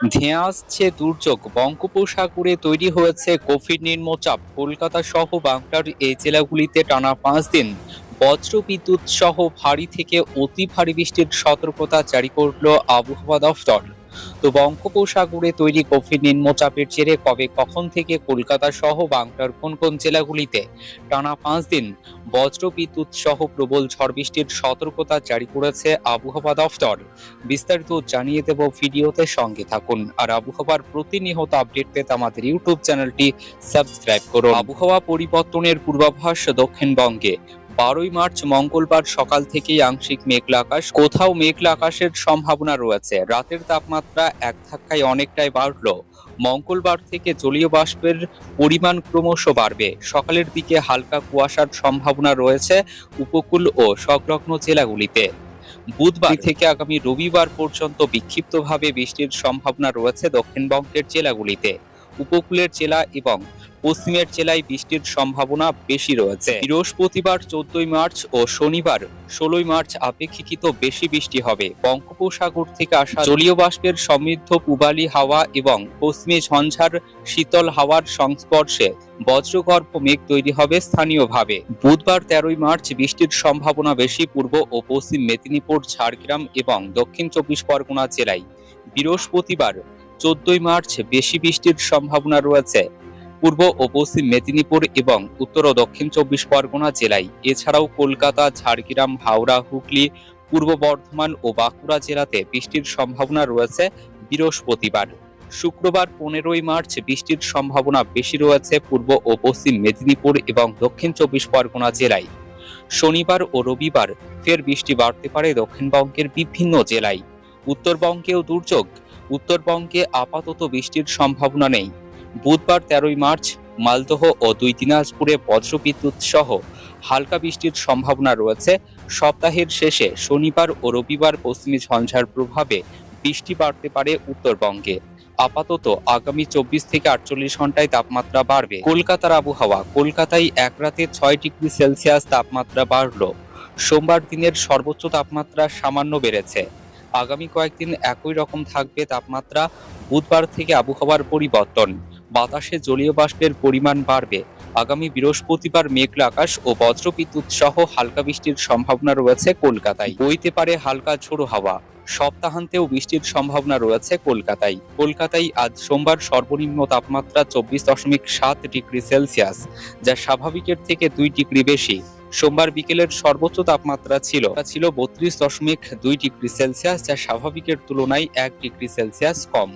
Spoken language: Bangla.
ধেয়ে আসছে দুর্যোগ। বঙ্গোপসাগরে তৈরি হয়েছে কোভিড নিম্নচাপ। কলকাতা সহ বাংলার এই জেলাগুলিতে টানা পাঁচ দিন বজ্র বিদ্যুৎ সহ ভারী থেকে অতি ভারী বৃষ্টির সতর্কতা জারি করল আবহাওয়া দফতর তো বঙ্গোপসাগরে তৈরি কোভিড নিম্নচাপের জেরে কবে কখন থেকে কলকাতা সহ বাংলার কোন কোন জেলাগুলিতে টানা পাঁচ দিন বজ্র বিদ্যুৎ সহ প্রবল ঝড় বৃষ্টির সতর্কতা জারি করেছে আবহাওয়া দফতর, বিস্তারিত জানিয়ে দেব ভিডিওতে সঙ্গে থাকুন। আর আবহাওয়ার প্রতিনিয়ত আপডেট পেতে আমাদের ইউটিউব চ্যানেলটি সাবস্ক্রাইব করুন। আবহাওয়া পরিবর্তনের পূর্বাভাস দক্ষিণবঙ্গে বারোই মার্চ মঙ্গলবার সকাল থেকেই আংশিক মেঘলা আকাশ, কোথাও মেঘলা আকাশের সম্ভাবনা রয়েছে। রাতের তাপমাত্রা এক ধাক্কায় অনেকটাই বাড়ল। মঙ্গলবার থেকে জলীয় বাষ্পের পরিমাণ ক্রমশ বাড়বে। সকালের দিকে হালকা কুয়াশার সম্ভাবনা রয়েছে উপকূল ও সংলগ্ন জেলাগুলিতে। বুধবার থেকে আগামী রবিবার পর্যন্ত বিক্ষিপ্তভাবে বৃষ্টির সম্ভাবনা রয়েছে দক্ষিণবঙ্গের জেলাগুলিতে। উপকূলের জেলা এবং পশ্চিমের জেলায় বৃষ্টির সম্ভাবনা বেশি রয়েছে। বৃহস্পতিবার চোদ্দই মার্চ ও শনিবার ষোলোই মার্চ আপেক্ষিকৃত বেশি বৃষ্টি হবে। বঙ্গোপসাগর থেকে আসা জলীয় বাষ্পের সমৃদ্ধ পূবালি হাওয়া এবং পশ্চিমে ঝঞ্ঝার শীতল হাওয়ার সংস্পর্শে বজ্রগর্ভ মেঘ তৈরি হবে স্থানীয়ভাবে। বুধবার তেরোই মার্চ বৃষ্টির সম্ভাবনা বেশি পূর্ব ও পশ্চিম মেদিনীপুর, ঝাড়গ্রাম এবং দক্ষিণ চব্বিশ পরগনা জেলায়। বৃহস্পতিবার চোদ্দই মার্চ বেশি বৃষ্টির সম্ভাবনা রয়েছে। পূর্ব ও পশ্চিম মেদিনীপুর এবং উত্তর ও দক্ষিণ চব্বিশ পরগনা জেলায়, এছাড়াও কলকাতা, ঝাড়গ্রাম, হাওড়া, হুগলি, পূর্ব বর্ধমান ও বাঁকুড়া জেলাতে বৃষ্টির সম্ভাবনা রয়েছে বৃহস্পতিবার। শুক্রবার পনেরোই মার্চ বৃষ্টির সম্ভাবনা বেশি রয়েছে পূর্ব ও পশ্চিম মেদিনীপুর এবং দক্ষিণ চব্বিশ পরগনা জেলায়। শনিবার ও রবিবার ফের বৃষ্টি বাড়তে পারে দক্ষিণবঙ্গের বিভিন্ন জেলায়। উত্তরবঙ্গেও দুর্যোগ উত্তরবঙ্গে আপাতত বৃষ্টির সম্ভাবনা নেই। বুধবার তেরোই মার্চ মালদহ ও দুই দিনাজপুরে বজ্রবিদ্যুৎ সহ হালকা বৃষ্টির সম্ভাবনা রয়েছে। সপ্তাহের শেষে শনিবার ও রবিবার পশ্চিমী ঝঞ্ঝার প্রভাবে বৃষ্টি বাড়তে পারে উত্তরবঙ্গে। আপাতত আগামী চব্বিশ থেকে আটচল্লিশ ঘন্টায় তাপমাত্রা বাড়বে। কলকাতার আবহাওয়া, কলকাতায় এক রাতে ছয় ডিগ্রি সেলসিয়াস তাপমাত্রা বাড়ল। সোমবার দিনের সর্বোচ্চ তাপমাত্রা সামান্য বেড়েছে। আগামী কয়েকদিন একই রকম থাকবে তাপমাত্রা। বুধবার থেকে আবহাওয়ার পরিবর্তন। বাতাসে জলীয় বাষ্পের পরিমাণ বাড়বে। আগামী বৃহস্পতিবার মেঘলা আকাশ ও বজ্রবিদ্যুৎ সহ হালকা বৃষ্টির সম্ভাবনা রয়েছে কলকাতায়। বইতে পারে হালকা ঝোড়ো হাওয়া। সপ্তাহান্তেও বৃষ্টির সম্ভাবনা রয়েছে কলকাতায়। কলকাতায় আজ সোমবার সর্বনিম্ন তাপমাত্রা চব্বিশ দশমিক সাত ডিগ্রি সেলসিয়াস, যা স্বাভাবিকের থেকে দুই ডিগ্রি বেশি। সোমবার বিকেলের সর্বোচ্চ তাপমাত্রা ছিল ছিল বত্রিশ দশমিক দুই ডিগ্রি সেলসিয়াস, যা স্বাভাবিকের তুলনায় এক ডিগ্রি সেলসিয়াস কম।